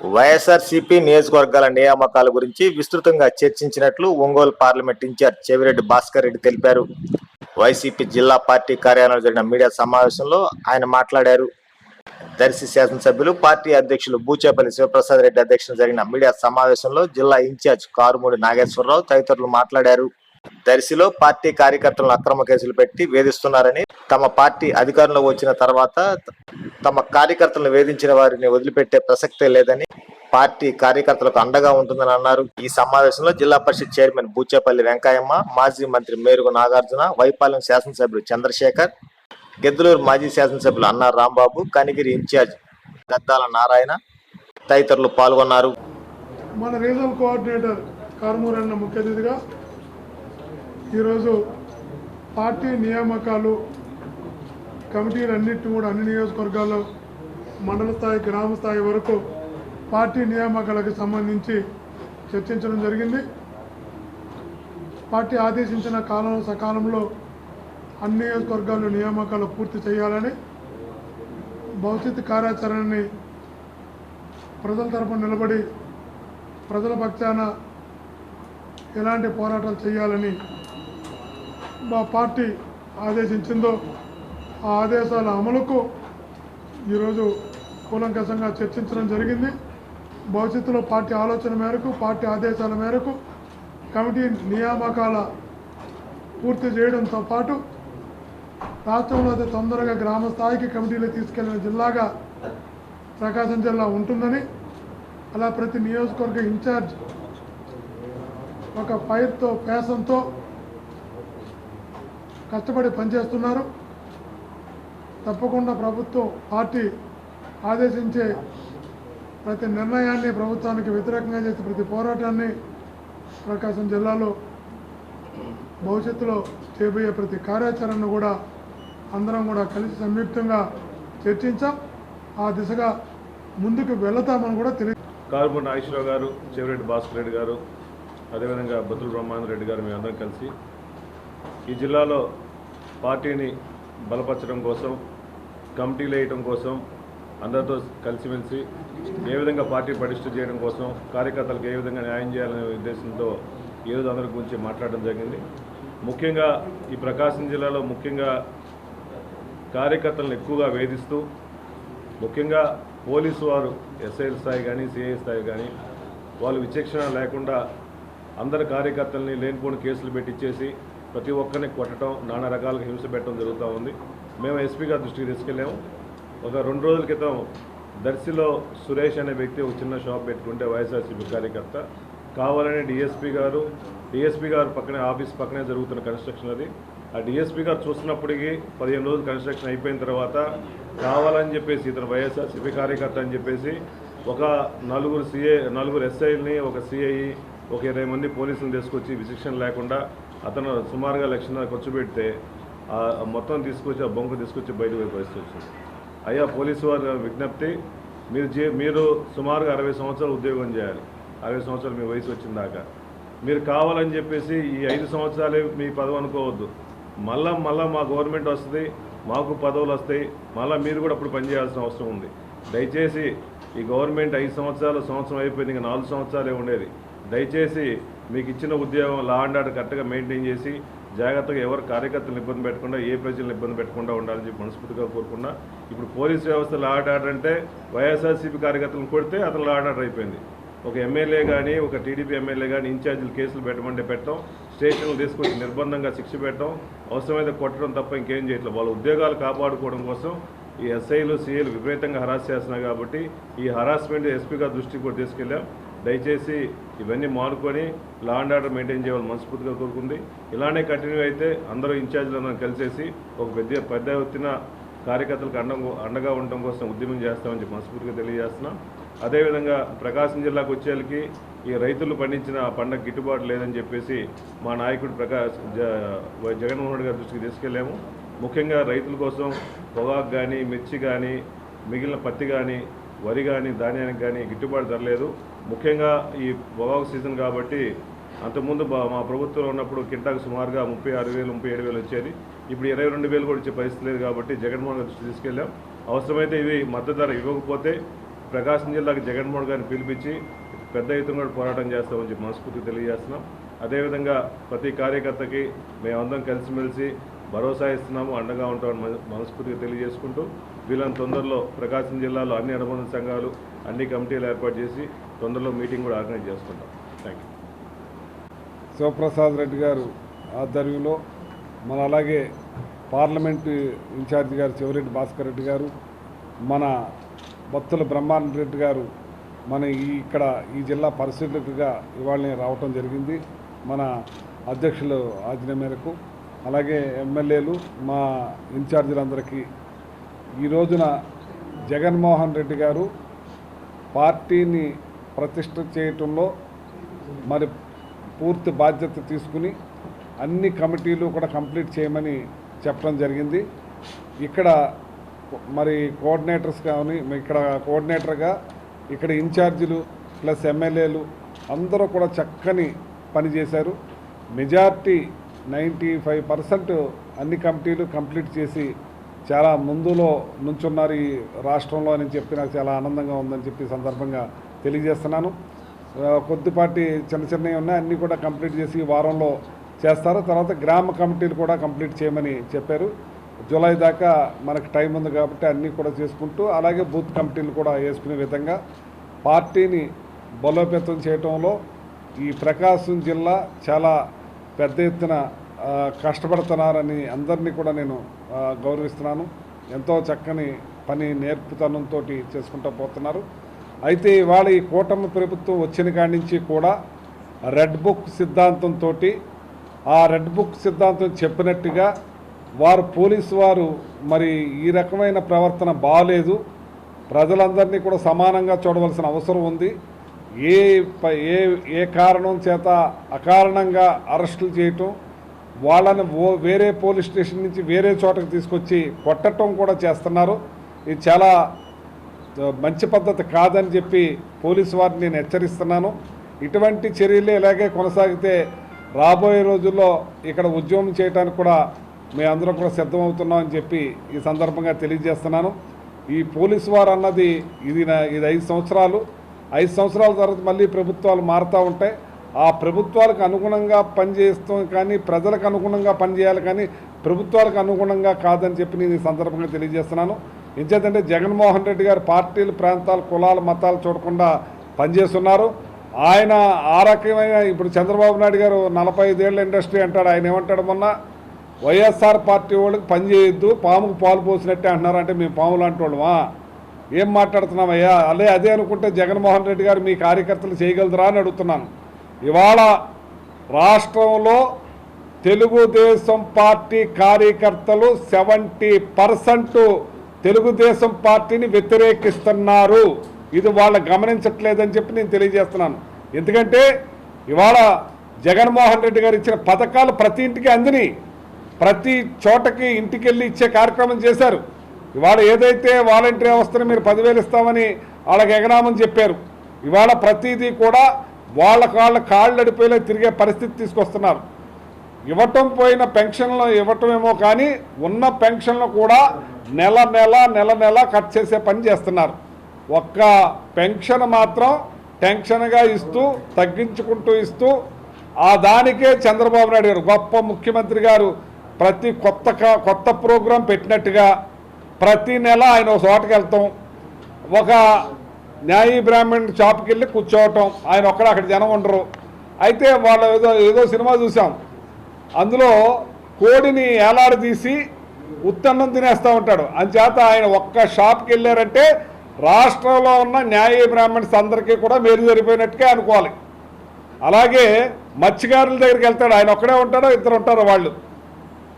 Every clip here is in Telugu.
వైఎస్ఆర్సీపీ నియోజకవర్గాల నియామకాల గురించి విస్తృతంగా చర్చించినట్లు ఒంగోలు పార్లమెంట్ ఇన్ఛార్జ్ చెవిరెడ్డి భాస్కర్ రెడ్డి తెలిపారు. వైసీపీ జిల్లా పార్టీ కార్యాలయంలో జరిగిన మీడియా సమావేశంలో ఆయన మాట్లాడారు. దర్శి శాసనసభ్యులు పార్టీ అధ్యక్షులు బూచేపల్లి శివప్రసాద్ రెడ్డి అధ్యక్షతన జరిగిన మీడియా సమావేశంలో జిల్లా ఇన్ఛార్జ్ కారుమూడి నాగేశ్వరరావు తదితరులు మాట్లాడారు. దర్శిలో పార్టీ కార్యకర్తలను అక్రమ కేసులు పెట్టి వేధిస్తున్నారని తమ పార్టీ అధికారంలో వచ్చిన తర్వాత తమ కార్యకర్తలను వేధించిన వారిని వదిలిపెట్టే ప్రసక్తే లేదని పార్టీ కార్యకర్తలకు అండగా ఉంటుందని అన్నారు. ఈ సమావేశంలో జిల్లా పరిషత్ చైర్మన్ బూచేపల్లి వెంకయ్యమ్మ మాజీ మంత్రి మేరుగు నాగార్జున వైపాలెం శాసనసభ్యులు చంద్రశేఖర్ గెద్దులూరు మాజీ శాసనసభ్యులు అన్నారు రాంబాబు కనిగిరి ఇన్ఛార్జ్ గద్దాల నారాయణ తదితరులు పాల్గొన్నారు. మన రీజనల్ కోఆర్డినేటర్ కారుమూరన్న ముఖ్య అతిథిగా ఈరోజు పార్టీ నియామకాలు కమిటీలన్నింటినీ కూడా అన్ని నియోజకవర్గాల్లో మండల స్థాయి గ్రామ స్థాయి వరకు పార్టీ నియామకాలకు సంబంధించి చర్చించడం జరిగింది. పార్టీ ఆదేశించిన కాలం సకాలంలో అన్ని నియోజకవర్గాల్లో నియామకాలు పూర్తి చేయాలని భవిష్యత్ కార్యాచరణని ప్రజల తరపున నిలబడి ప్రజల పక్షాన ఎలాంటి పోరాటాలు చేయాలని మా పార్టీ ఆదేశించిందో ఆ ఆదేశాల అమలుకు ఈరోజు కూలంకషంగా చర్చించడం జరిగింది. భవిష్యత్తులో పార్టీ ఆలోచన మేరకు పార్టీ ఆదేశాల మేరకు కమిటీ నియామకాల పూర్తి చేయడంతో పాటు రాష్ట్రంలో అతి తొందరగా గ్రామ స్థాయికి కమిటీలు తీసుకెళ్ళిన జిల్లాగా ప్రకాశం జిల్లా ఉంటుందని అలా ప్రతి నియోజకవర్గ ఇన్ఛార్జ్ ఒక ఫైర్తో పేసంతో కష్టపడి పనిచేస్తున్నారు. తప్పకుండా ప్రభుత్వం పార్టీ ఆదేశించే ప్రతి నిర్ణయాన్ని ప్రభుత్వానికి వ్యతిరేకంగా చేసే ప్రతి పోరాటాన్ని ప్రకాశం జిల్లాలో భవిష్యత్తులో చేయబోయే ప్రతి కార్యాచరణను కూడా అందరం కూడా కలిసి సంయుక్తంగా చర్చించాం. ఆ దిశగా ముందుకు వెళతామని కూడా తెలియ కారుమూరి నాగేశ్వరరావు గారు చెవిరెడ్డి భాస్కర్ రెడ్డి గారు అదేవిధంగా బతుల బ్రహ్మానంద రెడ్డి గారు మేమందరం అందరం కలిసి ఈ జిల్లాలో పార్టీని బలపరచడం కోసం కమిటీలు వేయడం కోసం అందరితో కలిసిమెలిసి ఏ విధంగా పార్టీ పటిష్ట చేయడం కోసం కార్యకర్తలకు ఏ విధంగా న్యాయం చేయాలనే ఉద్దేశంతో ఈరోజు అందరి గురించి మాట్లాడడం జరిగింది. ముఖ్యంగా ఈ ప్రకాశం జిల్లాలో ముఖ్యంగా కార్యకర్తలను ఎక్కువగా వేధిస్తూ ముఖ్యంగా పోలీసు వారు ఎస్ఐ స్థాయి కానీ సిఐ స్థాయి కానీ వాళ్ళు విచక్షణ లేకుండా అందరి కార్యకర్తల్ని లేనిపోని కేసులు పెట్టించేసి ప్రతి ఒక్కరిని కొట్టడం నానా రకాలుగా హింస పెట్టడం జరుగుతూ ఉంది. మేము ఎస్పీ గారి దృష్టికి తీసుకెళ్ళాము. ఒక రెండు రోజుల క్రితం దర్శిలో సురేష్ అనే వ్యక్తి ఒక చిన్న షాప్ పెట్టుకుంటే వైఎస్ఆర్సీపీ కార్యకర్త. కావాలని డిఎస్పీ గారు డిఎస్పీ గారు పక్కనే ఆఫీస్ పక్కనే జరుగుతున్న కన్స్ట్రక్షన్ అది. ఆ డిఎస్పీ గారు చూస్తున్నప్పటికీ పదిహేను రోజులు కన్స్ట్రక్షన్ అయిపోయిన తర్వాత కావాలని చెప్పేసి ఇతను వైఎస్ఆర్సీపీ కార్యకర్త అని చెప్పేసి ఒక నలుగురు సిఐ నలుగురు ఎస్ఐల్ని ఒక సిఐ ఒక ఇరవై మంది పోలీసులను తీసుకొచ్చి విశిక్షణ లేకుండా అతను సుమారుగా లక్షన్నర ఖర్చు పెడితే మొత్తం తీసుకొచ్చి ఆ బొంకు తీసుకొచ్చి బయటకు పరిస్థితి వచ్చింది. అయ్యా పోలీసు వారి విజ్ఞప్తి మీరు జీ మీరు సుమారుగా అరవై సంవత్సరాలు ఉద్యోగం చేయాలి. అరవై సంవత్సరాలు మీ వయసు వచ్చిన దాకా. మీరు కావాలని చెప్పేసి ఈ ఐదు సంవత్సరాలే మీ పదవి అనుకోవద్దు. మళ్ళా మళ్ళా మా గవర్నమెంట్ వస్తుంది మాకు పదవులు వస్తాయి మళ్ళీ మీరు కూడా అప్పుడు పనిచేయాల్సిన అవసరం ఉంది. దయచేసి ఈ గవర్నమెంట్ ఐదు సంవత్సరాలు సంవత్సరం అయిపోయింది ఇంకా నాలుగు సంవత్సరాలే ఉండేది. దయచేసి మీకు ఇచ్చిన ఉద్యోగం లా అండ్ ఆర్డర్ కరెక్ట్గా మెయింటైన్ చేసి జాగ్రత్తగా ఎవరు కార్యకర్తలను ఇబ్బంది పెట్టకుండా ఏ ప్రజలను ఇబ్బంది పెట్టకుండా ఉండాలని చెప్పి మనస్ఫూర్తిగా కోరుకున్నా ఇప్పుడు పోలీస్ వ్యవస్థ లా అండ్ ఆర్డర్ అంటే వైఎస్ఆర్సీపీ కార్యకర్తలను కొడితే అతను లా అండ్ ఆర్డర్ అయిపోయింది. ఒక ఎమ్మెల్యే కానీ ఒక టీడీపీ ఎమ్మెల్యే కానీ ఇన్ఛార్జీలు కేసులు పెట్టమంటే పెట్టడం స్టేషన్లు తీసుకొచ్చి నిర్బంధంగా శిక్ష పెట్టడం అవసరమైతే కొట్టడం తప్ప ఇంకేం చేయట్లేదు. వాళ్ళ ఉద్యోగాలు కాపాడుకోవడం కోసం ఈ ఎస్ఐలు సీఏలు విపరీతంగా హరాస్ చేస్తున్నారు కాబట్టి ఈ హరాస్మెంట్ ఎస్పీగా దృష్టి దృష్టికి కూడా తీసుకెళ్ళాం. దయచేసి ఇవన్నీ మానుకొని లా అండ్ ఆర్డర్ మెయింటైన్ చేయాలని మనస్ఫూర్తిగా కోరుకుంది. ఇలానే కంటిన్యూ అయితే అందరూ ఇన్ఛార్జీలందరం కలిసేసి ఒక పెద్ద పెద్ద ఎత్తున కార్యకర్తలకు అండ అండగా ఉండటం కోసం ఉద్యమం చేస్తామని చెప్పి మనస్ఫూర్తిగా తెలియజేస్తున్నాం. అదేవిధంగా ప్రకాశం జిల్లాకు వచ్చేళ్ళకి ఈ రైతులు పండించిన పంటకు గిట్టుబాటు లేదని చెప్పేసి మా నాయకుడు ప్రకాశ్ జ- జగన్మోహన్ రెడ్డి గారి దృష్టికి తీసుకెళ్ళాము. ముఖ్యంగా రైతుల కోసం పొగాకు కానీ మిర్చి కానీ మిగిలిన పత్తి కానీ వరి కానీ ధాన్యానికి కానీ గిట్టుబాటు ధరలేదు ముఖ్యంగా ఈ పొగాకు సీజన్ కాబట్టి అంతకుముందు బా- మా ప్రభుత్వంలో ఉన్నప్పుడు కింటాకు సుమారుగా ముప్పై ఆరు వేలు ముప్పై ఏడు వేలు వచ్చేది. ఇప్పుడు ఇరవై రెండు వేలు కూడా వచ్చే పరిస్థితి లేదు కాబట్టి జగన్మోహన్ గారి దృష్టికి తీసుకెళ్ళాం. అవసరమైతే ఇవి మద్దతు ధర ఇవ్వకపోతే ప్రకాశం జిల్లాకి జగన్మోహన్ గారిని పిలిపించి పెద్ద ఎత్తున కూడా పోరాటం చేస్తామని చెప్పి మనస్ఫూర్తి తెలియజేస్తున్నాం. అదేవిధంగా ప్రతి కార్యకర్తకి మేమందరం కలిసిమెలిసి భరోసా ఇస్తున్నాము అండగా ఉంటామని మన- మనస్ఫూర్తిగా తెలియజేసుకుంటూ వీళ్ళని తొందరలో ప్రకాశం జిల్లాలో అన్ని అనుబంధ సంఘాలు అన్ని కమిటీలు ఏర్పాటు చేసి తొందరలో మీటింగ్ కూడా ఆర్గనైజ్ చేసుకుంటాం. థ్యాంక్ యూ శివప్రసాద్ రెడ్డి గారు ఆధ్వర్యంలో మన అలాగే పార్లమెంటు ఇన్ఛార్జి గారు చెవిరెడ్డి భాస్కర్ రెడ్డి గారు మన భక్తుల బ్రహ్మానంద రెడ్డి గారు మన ఈ ఇక్కడ ఈ జిల్లా పరిశీలకుగా ఇవాళ రావటం జరిగింది. మన అధ్యక్షులు ఆజ్ఞ మేరకు అలాగే ఎమ్మెల్యేలు మా ఇన్ఛార్జీలందరికీ ఈ రోజున జగన్మోహన్ రెడ్డి గారు పార్టీని ప్రతిష్ట చేయటంలో మరి పూర్తి బాధ్యత తీసుకుని అన్ని కమిటీలు కూడా కంప్లీట్ చేయమని చెప్పడం జరిగింది. ఇక్కడ మరి కోఆర్డినేటర్స్ కానీ ఇక్కడ కోఆర్డినేటర్గా ఇక్కడ ఇన్ఛార్జీలు ప్లస్ ఎమ్మెల్యేలు అందరూ కూడా చక్కని పనిచేశారు మెజార్టీ నైంటీ ఫైవ్ పర్సెంట్ అన్ని కమిటీలు కంప్లీట్ చేసి చాలా ముందులో నుంచున్నారు ఈ రాష్ట్రంలో అని చెప్పి నాకు చాలా ఆనందంగా ఉందని చెప్పి సందర్భంగా తెలియజేస్తున్నాను. కొద్దిపాటి చిన్న చిన్నవి ఉన్నాయి అన్నీ కూడా కంప్లీట్ చేసి వారంలో చేస్తారు. తర్వాత గ్రామ కమిటీలు కూడా కంప్లీట్ చేయమని చెప్పారు. జూలై దాకా మనకు టైం ఉంది కాబట్టి అన్నీ కూడా చేసుకుంటూ అలాగే బూత్ కమిటీలు కూడా వేసుకునే విధంగా పార్టీని బలోపేతం చేయటంలో ఈ ప్రకాశం జిల్లా చాలా పెద్ద ఎత్తున కష్టపడుతున్నారని అందరినీ కూడా నేను గౌరవిస్తున్నాను. ఎంతో చక్కని పని నేర్పుతనంతో చేసుకుంటూ పోతున్నారు. అయితే ఇవాళ ఈ కూటమి ప్రభుత్వం వచ్చిన కాడి నుంచి కూడా రెడ్ బుక్ సిద్ధాంతంతో ఆ రెడ్ బుక్ సిద్ధాంతం చెప్పినట్టుగా వారు పోలీసు వారు మరి ఈ రకమైన ప్రవర్తన బాగాలేదు ప్రజలందరినీ కూడా సమానంగా చూడవలసిన అవసరం ఉంది. ఏ ఏ ఏ కారణం చేత అకారణంగా అరెస్టులు చేయటం వాళ్ళని వేరే పోలీస్ స్టేషన్ నుంచి వేరే చోటకి తీసుకొచ్చి కొట్టడం కూడా చేస్తున్నారు. ఇది చాలా మంచి పద్ధతి కాదని చెప్పి పోలీసు వారిని నేను హెచ్చరిస్తున్నాను. ఇటువంటి చర్యలు ఇలాగే కొనసాగితే రాబోయే రోజుల్లో ఇక్కడ ఉద్యమం చేయడానికి కూడా మేమందరం కూడా సిద్ధమవుతున్నాం అని చెప్పి ఈ సందర్భంగా తెలియజేస్తున్నాను. ఈ పోలీసు వారు అన్నది ఇది నా- ఇది ఐదు సంవత్సరాలు. ఐదు సంవత్సరాల తర్వాత మళ్ళీ ప్రభుత్వాలు మారుతూ ఉంటాయి. ఆ ప్రభుత్వాలకు అనుగుణంగా పనిచేస్తాం కానీ ప్రజలకు అనుగుణంగా పనిచేయాలి కానీ ప్రభుత్వాలకు అనుగుణంగా కాదని చెప్పి నేను ఈ సందర్భంగా తెలియజేస్తున్నాను. ఇంచేతంటే జగన్మోహన్ రెడ్డి గారు పార్టీలు ప్రాంతాలు కులాలు మతాలు చూడకుండా పనిచేస్తున్నారు. ఆయన ఆ రకమైన ఇప్పుడు చంద్రబాబు నాయుడు గారు నలభై ఐదేళ్ళ ఇండస్ట్రీ అంటాడు. ఆయన ఏమంటాడు మొన్న? వైఎస్ఆర్ పార్టీ వాళ్ళకి పనిచేయొద్దు పాముకు పాలు పోసినట్టే అంటున్నారు అంటే మేము పాములు అంటోళ్ళమా? ఏం మాట్లాడుతున్నామయ్యా? అదే అదే అనుకుంటే జగన్మోహన్ రెడ్డి గారు మీ కార్యకర్తలు చేయగలదురా అని అడుగుతున్నాను. ఇవాళ రాష్ట్రంలో తెలుగుదేశం పార్టీ కార్యకర్తలు సెవెంటీ పర్సెంట్ తెలుగుదేశం పార్టీని వ్యతిరేకిస్తున్నారు. ఇది వాళ్ళు గమనించట్లేదని చెప్పి నేను తెలియజేస్తున్నాను. ఎందుకంటే ఇవాళ జగన్మోహన్ రెడ్డి గారు ఇచ్చిన పథకాలు ప్రతి ఇంటికి అందిని. ప్రతి చోటకి ఇంటికి వెళ్ళి ఇచ్చే కార్యక్రమం చేశారు. ఇవాళ ఏదైతే వాలంటీర్ వ్యవస్థను మీరు పదివేలు ఇస్తామని వాళ్ళకి ఎగనామని చెప్పారు. ఇవాళ ప్రతిదీ కూడా వాళ్ళ కాళ్ళ కాళ్ళు అడిపోయేలా తిరిగే పరిస్థితి తీసుకొస్తున్నారు. ఇవ్వటం పోయిన పెన్షన్లు ఇవ్వటమేమో కానీ ఉన్న పెన్షన్లు కూడా నెల నెల నెల నెల కట్ చేసే పని చేస్తున్నారు. ఒక్క పెన్షన్ మాత్రం టెన్షన్గా ఇస్తూ తగ్గించుకుంటూ ఇస్తూ ఆ దానికే చంద్రబాబు నాయుడు గారు గొప్ప ముఖ్యమంత్రి గారు ప్రతి కొత్త కొత్త ప్రోగ్రాం పెట్టినట్టుగా ప్రతి నెల ఆయన ఒక చోటకి వెళ్తాం. ఒక న్యాయ బ్రాహ్మణ్ షాప్కి వెళ్ళి కూర్చోవటం. ఆయన ఒక్కడ అక్కడ జనం ఉండరు. అయితే వాళ్ళు ఏదో ఏదో సినిమా చూసాం అందులో కోడిని ఏలాడదీసి ఉత్తన్నం తినేస్తూ ఉంటాడు. అంచేత ఆయన ఒక్క షాప్కి వెళ్ళారంటే రాష్ట్రంలో ఉన్న న్యాయ బ్రాహ్మణ్స్ అందరికీ కూడా మేలు జరిపోయినట్టుగా అనుకోవాలి. అలాగే మత్స్యకారుల దగ్గరికి వెళ్తాడు. ఆయన ఒక్కడే ఉంటాడో ఇద్దరు ఉంటారు వాళ్ళు.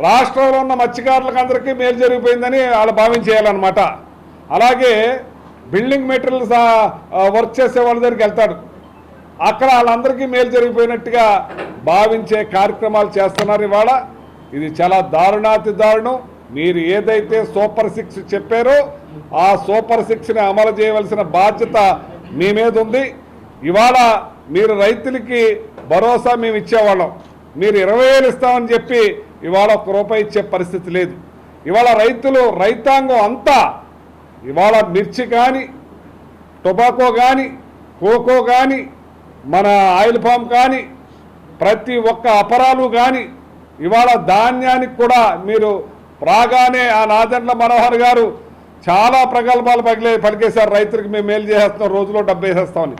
రాష్ట్రంలో ఉన్న మత్స్యకారులకు అందరికీ మేలు జరిగిపోయిందని వాళ్ళు భావించేయాలన్నమాట. అలాగే బిల్డింగ్ మెటీరియల్స్ వర్క్ చేసే వాళ్ళ దగ్గరికి వెళ్తాడు. అక్కడ వాళ్ళందరికీ మేలు జరిగిపోయినట్టుగా భావించే కార్యక్రమాలు చేస్తున్నారు ఇవాళ. ఇది చాలా దారుణాతి దారుణం. మీరు ఏదైతే సూపర్ సిక్స్ చెప్పారో ఆ సూపర్ సిక్స్ని అమలు చేయవలసిన బాధ్యత మీ మీద ఉంది. ఇవాళ మీరు రైతులకి భరోసా మేము ఇచ్చేవాళ్ళం. మీరు ఇరవై వేలు ఇస్తామని చెప్పి ఇవాళ ఒక రూపాయి ఇచ్చే పరిస్థితి లేదు. ఇవాళ రైతులు రైతాంగం అంతా ఇవాళ మిర్చి కానీ టొబాకో కానీ కోకో కానీ మన ఆయిల్ పామ్ కానీ ప్రతి ఒక్క అపరాలు కానీ ఇవాళ ధాన్యానికి కూడా మీరు రాగానే ఆ నాదండ్ల మనోహర్ గారు చాలా ప్రగల్భాలు పగిలే పలికేశారు. రైతులకు మేము మేలు చేసేస్తాం రోజులో డబ్బు వేసేస్తామని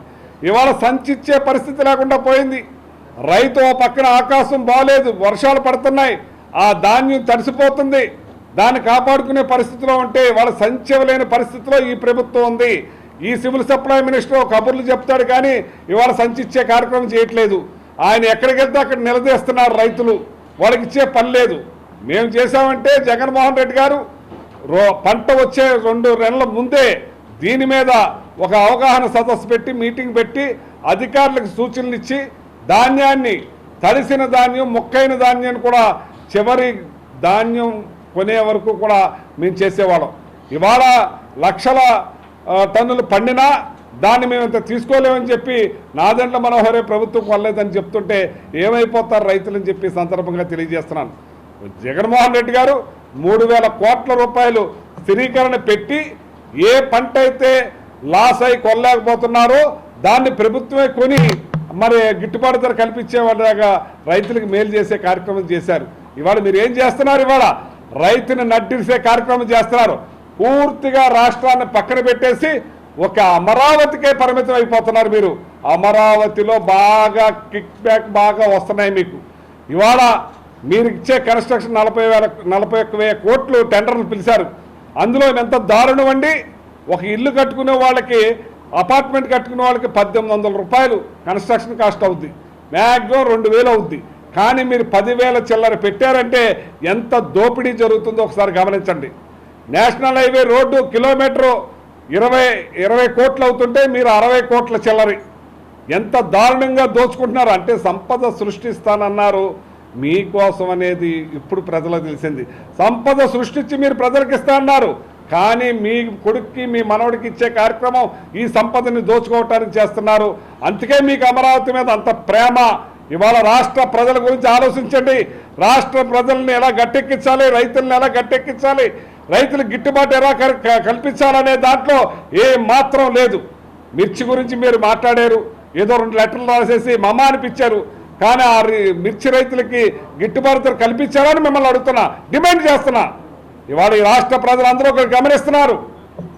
ఇవాళ సంచిచ్చే పరిస్థితి లేకుండా పోయింది. రైతు ఓ పక్కన ఆకాశం బాగలేదు వర్షాలు పడుతున్నాయి. ఆ ధాన్యం తడిసిపోతుంది. దాన్ని కాపాడుకునే పరిస్థితిలో ఉంటే వాళ్ళ సంచవలేని పరిస్థితిలో ఈ ప్రభుత్వం ఉంది. ఈ సివిల్ సప్లై మినిస్టర్ కబుర్లు చెప్తాడు కానీ ఇవాళ సంచిచ్చే కార్యక్రమం చేయట్లేదు. ఆయన ఎక్కడికి వెళ్తే అక్కడ నిలదీస్తున్నారు రైతులు. వాళ్ళకి ఇచ్చే పని లేదు. మేము చేశామంటే జగన్మోహన్ రెడ్డి గారు రో పంట వచ్చే రెండు నెలల ముందే దీని మీద ఒక అవగాహన సదస్సు పెట్టి మీటింగ్ పెట్టి అధికారులకు సూచనలు ఇచ్చి ధాన్యాన్ని తడిసిన ధాన్యం మొక్కైన ధాన్యాన్ని కూడా చివరి ధాన్యం కొనే వరకు కూడా మేము చేసేవాళ్ళం. ఇవాళ లక్షల టన్నులు పండినా దాన్ని మేము ఇంత తీసుకోలేమని చెప్పి నాదండ్ల మనోహరే ప్రభుత్వం కొనలేదని చెప్తుంటే ఏమైపోతారు రైతులని చెప్పి సందర్భంగా తెలియజేస్తున్నాను. జగన్మోహన్ రెడ్డి గారు మూడు వేల కోట్ల రూపాయలు స్థిరీకరణ పెట్టి ఏ పంట అయితే లాస్ అయి కొనలేకపోతున్నారో దాన్ని ప్రభుత్వమే కొని మరి గిట్టుబాటు ధర కల్పించేవాళ్ళగా రైతులకు మేలు చేసే కార్యక్రమం చేశారు. ఇవాళ మీరు ఏం చేస్తున్నారు ఇవాళ? రైతుని నడ్డిసే కార్యక్రమం చేస్తున్నారు. పూర్తిగా రాష్ట్రాన్ని పక్కన పెట్టేసి ఒక అమరావతికే పరిమితం అయిపోతున్నారు మీరు. అమరావతిలో బాగా కిక్ బ్యాక్ బాగా వస్తున్నాయి మీకు. ఇవాళ మీరు ఇచ్చే కన్స్ట్రక్షన్ నలభై వేల నలభై ఒక్క వేల కోట్లు టెండర్లు పిలిచారు. అందులో ఎంత దారుణం అండి? ఒక ఇల్లు కట్టుకునే వాళ్ళకి అపార్ట్మెంట్ కట్టుకునే వాళ్ళకి పద్దెనిమిది వందల రూపాయలు కన్స్ట్రక్షన్ కాస్ట్ అవుద్ది. మ్యాక్సిమం రెండు వేలు అవుద్ది. కానీ మీరు పదివేల చిల్లర పెట్టారంటే ఎంత దోపిడీ జరుగుతుందో ఒకసారి గమనించండి. నేషనల్ హైవే రోడ్డు కిలోమీటరు ఇరవై ఇరవై కోట్లు అవుతుంటే మీరు అరవై కోట్ల చిల్లరి. ఎంత దారుణంగా దోచుకుంటున్నారు. అంటే సంపద సృష్టిస్తానన్నారు. మీకోసం అనేది ఇప్పుడు ప్రజలకు తెలిసింది. సంపద సృష్టించి మీరు ప్రజలకు ఇస్తానన్నారు కానీ మీ కొడుక్కి మీ మనవడికి ఇచ్చే కార్యక్రమం ఈ సంపదని దోచుకోవటానికి చేస్తున్నారు. అందుకే మీకు అమరావతి మీద అంత ప్రేమ ఇవాళ రాష్ట్ర ప్రజల గురించి ఆలోచించండి. రాష్ట్ర ప్రజల్ని ఎలా గట్టెక్కించాలి? రైతుల్ని ఎలా గట్టెక్కించాలి? రైతులు గిట్టుబాటు ఎలా కల్పించాలనే దాంట్లో ఏ మాత్రం లేదు. మిర్చి గురించి మీరు మాట్లాడారు. ఏదో రెండు లెటర్లు రాసేసి మమ్మ అనిపించారు. కానీ ఆ మిర్చి రైతులకి గిట్టుబాటు కల్పించారని మిమ్మల్ని అడుగుతున్నా. డిమాండ్ చేస్తున్నా. ఇవాళ ఈ రాష్ట్ర ప్రజలందరూ కూడా గమనిస్తున్నారు.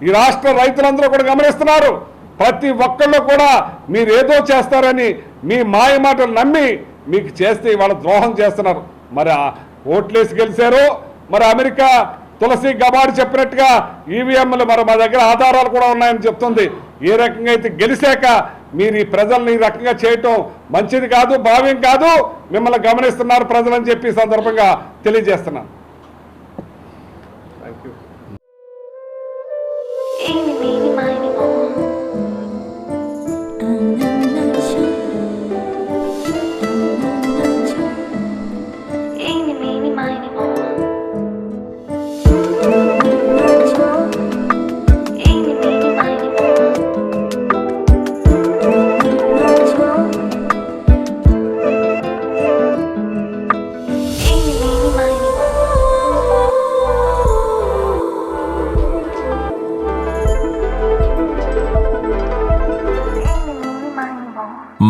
ఈ రాష్ట్ర రైతులందరూ కూడా గమనిస్తున్నారు. ప్రతి ఒక్కళ్ళు కూడా మీరు ఏదో చేస్తారని మీ మాయ మాటలు నమ్మి మీకు చేస్తే ఇవాళ ద్రోహం చేస్తున్నారు. మరి ఓట్లేసి గెలిచారు. మరి అమెరికా తులసి గబాడి చెప్పినట్టుగా ఈవీఎంలు మరి మా దగ్గర ఆధారాలు కూడా ఉన్నాయని చెప్తుంది. ఏ రకంగా అయితే గెలిచాక మీరు ఈ ప్రజల్ని ఈ రకంగా చేయటం మంచిది కాదు భావ్యం కాదు మిమ్మల్ని గమనిస్తున్నారు ప్రజలని చెప్పి సందర్భంగా తెలియజేస్తున్నాను. Thank